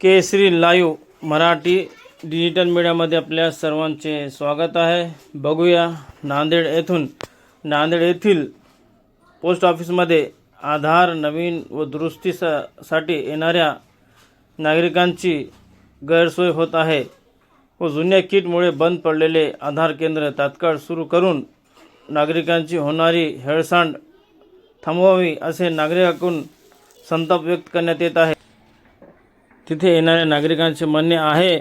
केसरी live Marathi digital मीडियामध्ये आपल्या सर्वांचे स्वागत आहे. बघूया नांदेड येथून. नांदेड येथील पोस्ट ऑफिसमध्ये आधार नवीन व दुरुस्तीसाठी साठी येणाऱ्या नागरिकांची गैरसोय होत आहे व जुन्या किटमुळे बंद पडलेले आधार केंद्र तात्काळ सुरू करून नागरिकांची होणारी हेळसांड थांबवावी असे नागरिकांकडून संताप व्यक्त करण्यात येत आहे. तिथे येणाऱ्या नागरिकांचे म्हणणे आहे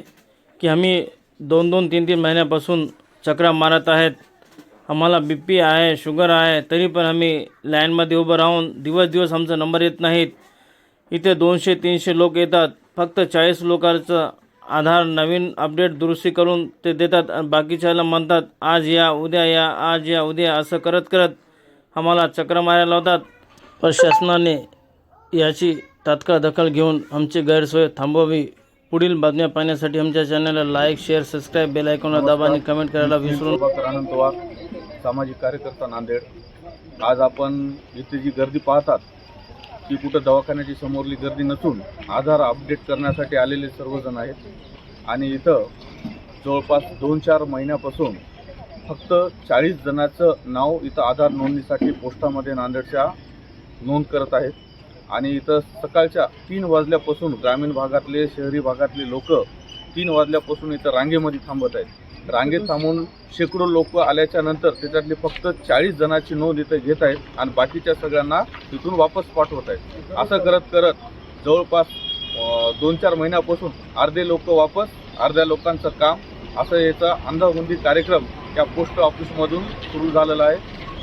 की आम्ही दोन दोन तीन तीन महिन्यापासून चक्रा मारत आहेत. आम्हाला बी पी आहे शुगर आहे तरी पण आम्ही लाईनमध्ये उभं राहून दिवस दिवस आमचा नंबर येत नाहीत. इथे दोनशे तीनशे लोक येतात. फक्त चाळीस लोकांचं आधार नवीन अपडेट दुरुस्ती करून ते देतात आणि बाकीच्याला म्हणतात आज या उद्या या आज या उद्या असं करत करत आम्हाला चक्र मारायला होतात प्रशासनाने याची तात्काळ दखल घेऊन आमची गैरसोय थांबवावी. पुढील बातम्या पाहण्यासाठी आमच्या चॅनलला लाईक शेअर सबस्क्राईब बेल आयकॉनला दाबा आणि कमेंट करायला विसरू अनंत वाघ सामाजिक कार्यकर्ता नांदेड. आज आपण इथे जी गर्दी पाहतात ती कुठं दवाखान्याची समोरली गर्दी नसून आधार अपडेट करण्यासाठी आलेले सर्वजण आहेत. आणि इथं जवळपास दोन चार महिन्यापासून फक्त चाळीस जणांचं नाव इथं आधार नोंदणीसाठी पोस्टामध्ये नांदेडच्या नोंद करत आहेत. आणि इथं सकाळच्या तीन वाजल्यापासून ग्रामीण भागातले शहरी भागातले लोक तीन वाजल्यापासून इथं रांगेमध्ये थांबत आहेत. रांगेत थांबून शेकडो लोक आल्याच्यानंतर त्याच्यातले फक्त चाळीस जणांची नोंद इथं घेत आहेत आणि बाकीच्या सगळ्यांना तिथून वापस पाठवत आहेत. असं करत करत जवळपास दोन चार महिन्यापासून अर्धे लोक वापस अर्ध्या लोकांचं काम असं याचा अंदाजबंदी कार्यक्रम या पोस्ट ऑफिसमधून सुरू झालेला आहे.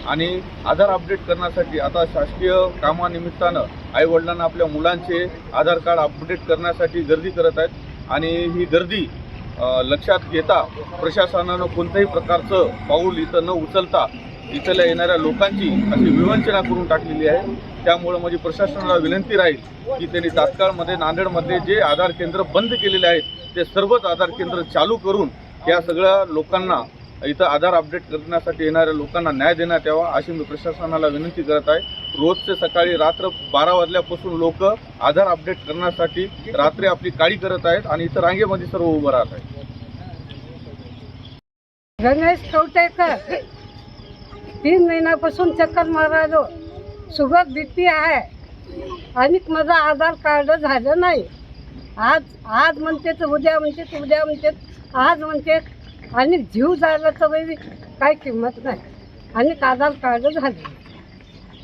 आणि आधार अपडेट करण्यासाठी आता शासकीय कामानिमित्तानं आईवडिलांना आपल्या मुलांचे आधार कार्ड अपडेट करण्यासाठी गर्दी करत आहेत. आणि ही गर्दी लक्षात घेता प्रशासनानं कोणत्याही प्रकारचं पाऊल इथं न उचलता इथल्या येणाऱ्या लोकांची अशी विवंचना करून टाकलेली आहे. त्यामुळं म्हणजे प्रशासनाला विनंती राहील की त्यांनी तात्काळमध्ये नांदेडमध्ये जे आधार केंद्र बंद केलेले आहेत ते सर्वच आधार केंद्र चालू करून या सगळ्या लोकांना इथं आधार अपडेट करण्यासाठी येणाऱ्या लोकांना न्याय देण्यात यावा अशी मी प्रशासनाला विनंती करत आहे. रोजचे सकाळी रात्र बारा वाजल्यापासून लोक आधार अपडेट करण्यासाठी रात्री आपली काळी करत आहेत आणि इथं रांगेमध्ये सर्व उभं राहत आहेत. रमेश कवटेकर तीन महिन्यापासून चक्कर मारायलो. शुगर बीपी आहे. आणि माझं आधार कार्ड झालं नाही. आज आज म्हणते तर उद्या म्हणते तर उद्या म्हणते आज म्हणते आणि जीव जायला तर काही किंमत नाही. आणि दादाला काळजी झाली.